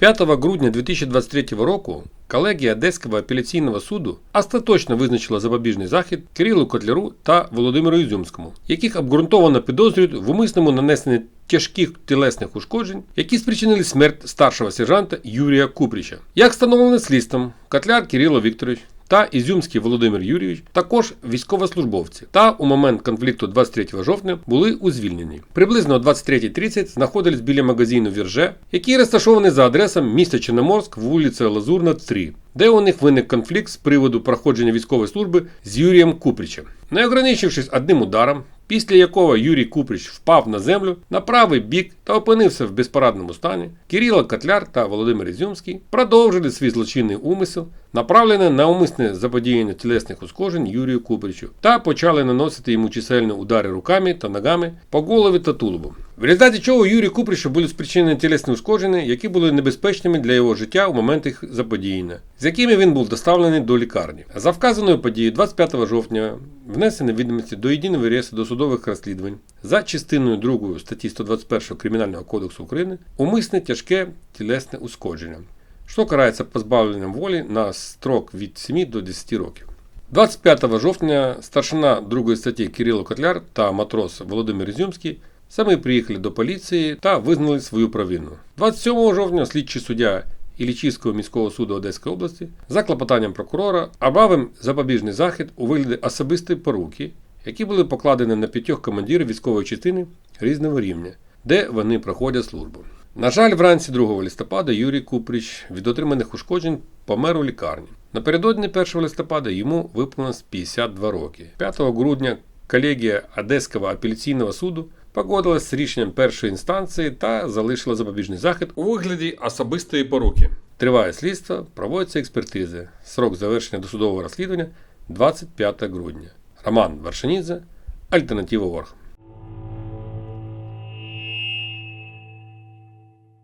5 грудня 2023 року колегія Одеського апеляційного суду остаточно визначила запобіжний захід Кирилу Котляру та Володимиру Ізюмському, яких обґрунтовано підозрюють в умисному нанесенні тяжких тілесних ушкоджень, які спричинили смерть старшого сержанта Юрія Купріча. Як встановлено слідством, Котляр Кирило Вікторович та Ізюмський Володимир Юрійович також військовослужбовці та у момент конфлікту 23 жовтня були у звільненні. Приблизно о 23.30 знаходились біля магазину Вірже, який розташований за адресом міста Чорноморськ, вулиця Лазурна, 3, де у них виник конфлікт з приводу проходження військової служби з Юрієм Купрічем. Не ограничившись одним ударом, після якого Юрій Купріч впав на землю на правий бік та опинився в безпорадному стані, Кирило Котляр та Володимир Ізюмський продовжили свій злочинний умисел, направлений на умисне заподіяння тілесних ушкоджень Юрію Купрічу, та почали наносити йому чисельні удари руками та ногами по голові та тулубу. В результаті чого Юрію Купрішу були спричинені тілесні ушкодження, які були небезпечними для його життя у момент їх заподіяння, з якими він був доставлений до лікарні. За вказаною подією 25 жовтня внесені відомості до єдиного реєстру досудових розслідувань за частиною 2 статті 121 Кримінального кодексу України умисне тяжке тілесне ушкодження, що карається позбавленням волі на строк від 7 до 10 років. 25 жовтня старшина 2 статті Кирило Котляр та матрос Володимир Ізюмський самі приїхали до поліції та визнали свою провину. 27 жовтня слідчий суддя Іллічівського міського суду Одеської області за клопотанням прокурора обрав їм запобіжний захід у вигляді особистої поруки, які були покладені на п'ятьох командирів військової частини різного рівня, де вони проходять службу. На жаль, вранці 2 листопада Юрій Купріч від отриманих ушкоджень помер у лікарні. Напередодні 1 листопада йому виповнилось 52 роки. 5 грудня колегія Одеського апеляційного суду погодилась з рішенням першої інстанції та залишила запобіжний захід у вигляді особистої поруки. Триває слідство, проводяться експертизи. Срок завершення досудового розслідування 25 грудня. Роман Вершинідзе, Альтернатива Орг.